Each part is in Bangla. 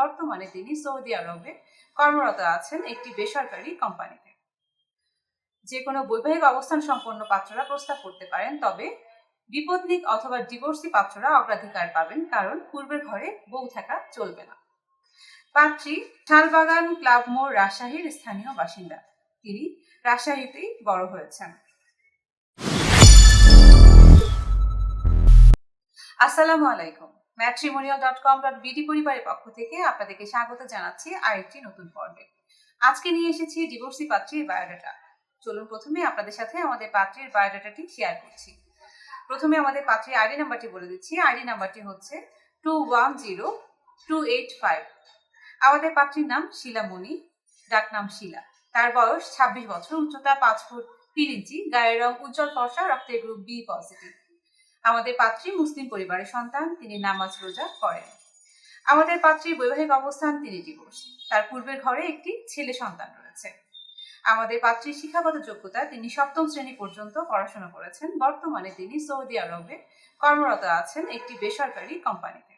বর্তমানে তিনি সৌদি আরবে কর্মরত আছেন একটি বেসরকারি কোম্পানিতে। যে কোনো বৈবাহিক অবস্থান সম্পন্ন পাত্ররা প্রস্তাব করতে পারেন, তবে বিপত্নিক অথবা ডিভোর্সি পাত্ররা অগ্রাধিকার পাবেন, কারণ পূর্বের ঘরে বউ থাকা চলবে না। পাত্রী শালবাগান ক্লাব মোড় রাজশাহীর স্থানীয় বাসিন্দা। তিনি রাজশাহীতেই বড় হয়েছেন। আসসালামু আলাইকুম। Matrimonial dot com dot BD পরিবারের পক্ষ থেকে আপনাদেরকে স্বাগত জানাচ্ছি আরেকটি নতুন পর্বে। আজকে নিয়ে এসেছি ডিভোর্সি পাত্রীর বায়োডাটা। চলুন প্রথমে আপনাদের সাথে আমাদের পাত্রীর বায়োডাটাটি শেয়ার করছি। প্রথমে আমাদের পাত্রীর আইডি নাম্বারটি বলে দিচ্ছি। আইডি নাম্বারটি হচ্ছে two one zero two eight five. আমাদের পাত্রীর নাম শিলামণি, ডাক নাম শিলা। তার বয়স ছাব্বিশ বছর, উচ্চতা পাঁচ ফুট তিন ইঞ্চি, গায়ের রং উজ্জ্বল ফর্সা, রক্তের গ্রুপ বি পজিটিভ আমাদের পাত্রী মুসলিম পরিবারের সন্তান, তিনি নামাজ রোজা করেন। আমাদের পাত্রীর বৈবাহিক অবস্থান, তিনি ডিভোর্স তার পূর্বের ঘরে একটি ছেলে সন্তান রয়েছে। আমাদের পাত্রীর শিক্ষাগত যোগ্যতা, তিনি সপ্তম শ্রেণি পর্যন্ত পড়াশোনা করেছেন। বর্তমানে তিনি সৌদি আরবে কর্মরত আছেন একটি বেসরকারি কোম্পানিতে।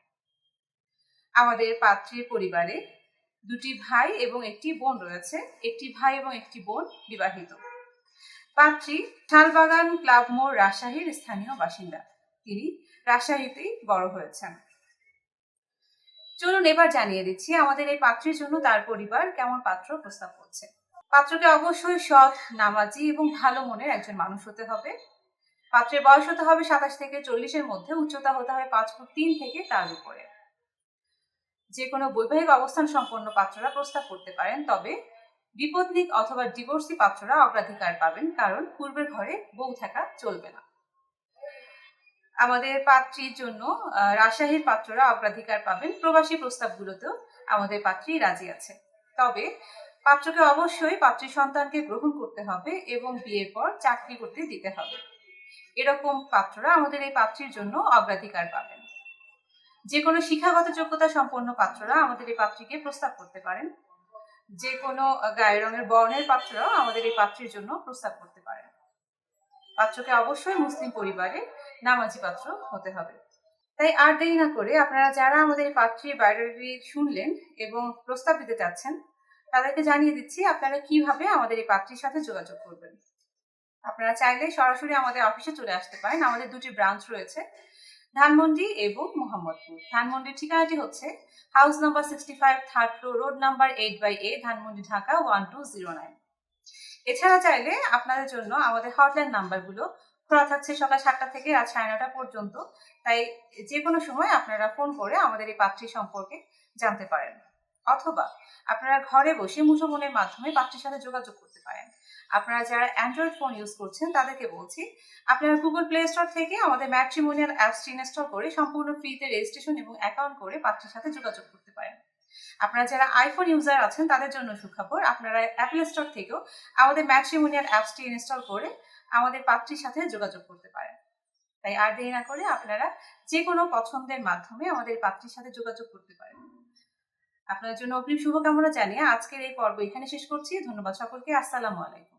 আমাদের পাত্রীর পরিবারে দুটি ভাই এবং একটি বোন রয়েছে। একটি ভাই এবং একটি বোন বিবাহিত। পাত্রী শালবাগান ক্লাব মোড় রাজশাহীর স্থানীয় বাসিন্দা। তিনি রাজশাহীতেই বড় হয়েছেন। চলুন এবার জানিয়ে দিচ্ছি আমাদের এই পাত্রীর জন্য তার পরিবার কেমন পাত্র প্রস্তাব করছে। পাত্রকে অবশ্যই সৎ, নামাজি এবং ভালো মনের একজন মানুষ হতে হবে। পাত্রের বয়স হতে হবে সাতাশ থেকে চল্লিশের মধ্যে, উচ্চতা হতে হবে পাঁচ ফুট তিন থেকে তার উপরে। যে কোনো বৈবাহিক অবস্থান সম্পন্ন পাত্ররা প্রস্তাব করতে পারেন, তবে বিপত্নিক অথবা ডিভোর্সি পাত্ররা অগ্রাধিকার পাবেন, কারণ পূর্বের ঘরে বউ থাকা চলবে না। আমাদের পাত্রীর জন্য রাজশাহীর পাত্ররা অগ্রাধিকার পাবেন। প্রবাসী প্রস্তাবগুলোতেও আমাদের পাত্রী রাজি আছে তবে পাত্রকে অবশ্যই পাত্রী সন্তানকে গ্রহণ করতে হবে এবং বিয়ের পর চাকরি করতে দিতে হবে। এরকম পাত্ররা আমাদের এই পাত্রীর জন্য অগ্রাধিকার পাবেন। যে কোনো শিক্ষাগত যোগ্যতা সম্পন্ন পাত্ররা আমাদের এই পাত্রীকে প্রস্তাব করতে পারেন। যে কোনো গায়ের রঙের বর্ণের পাত্ররাও আমাদের এই পাত্রীর জন্য প্রস্তাব করতে পারেন। পাত্রকে অবশ্যই মুসলিম পরিবারে নামাজি পাত্র হতে হবে। তাই আর দেরি না করে আপনারা যারা আমাদের এই পাত্রীর বায়োডাটি শুনলেন এবং প্রস্তাব দিতে চাচ্ছেন তাদেরকে জানিয়ে দিচ্ছি আপনারা কীভাবে আমাদের এই পাত্রীর সাথে যোগাযোগ করবেন। আপনারা চাইলে সরাসরি আমাদের অফিসে চলে আসতে পারেন। আমাদের দুটি ব্রাঞ্চ রয়েছে, ধানমন্ডি এবং মোহাম্মদপুর। ধানমন্ডির ঠিকানাটি হচ্ছে house number sixty five third floor road number eight by A Dhanmondi Dhaka one two zero nine এছাড়া চাইলে আপনাদের জন্য আমাদের হটলাইন নাম্বারগুলো খোলা থাকছে সকাল সাতটা থেকে রাত সাড়ে নটা পর্যন্ত। তাই যে কোনো সময় আপনারা ফোন করে আমাদের এই পাত্রী সম্পর্কে জানতে পারেন। অথবা আপনারা ঘরে বসে মুঠোফোনের মাধ্যমে পাত্রীর সাথে যোগাযোগ করতে পারেন। আপনারা যারা অ্যান্ড্রয়েড ফোন ইউজ করছেন, তাদেরকে বলছি, আপনারা গুগল প্লে স্টোর থেকে আমাদের ম্যাট্রিমোনিয়াল অ্যাপসটি ইনস্টল করে সম্পূর্ণ ফ্রিতে রেজিস্ট্রেশন এবং অ্যাকাউন্ট করে পাত্রীর সাথে যোগাযোগ করতে পারেন। আপনারা যারা আইফোন ইউজার আছেন, তাদের জন্য সুখবর, আপনারা অ্যাপল স্টোর থেকেও আমাদের ম্যাট্রিমোনিয়াল অ্যাপসটি ইনস্টল করে আমাদের পাত্রীর সাথে যোগাযোগ করতে পারেন। তাই আর দেরি না করে আপনারা যে কোনো পছন্দের মাধ্যমে আমাদের পাত্রীর সাথে যোগাযোগ করতে পারেন। আপনার জন্য অগ্রিম শুভকামনা জানিয়ে আজকের এই পর্ব এখানে শেষ করছি। ধন্যবাদ সকলকে। আসসালামু আলাইকুম।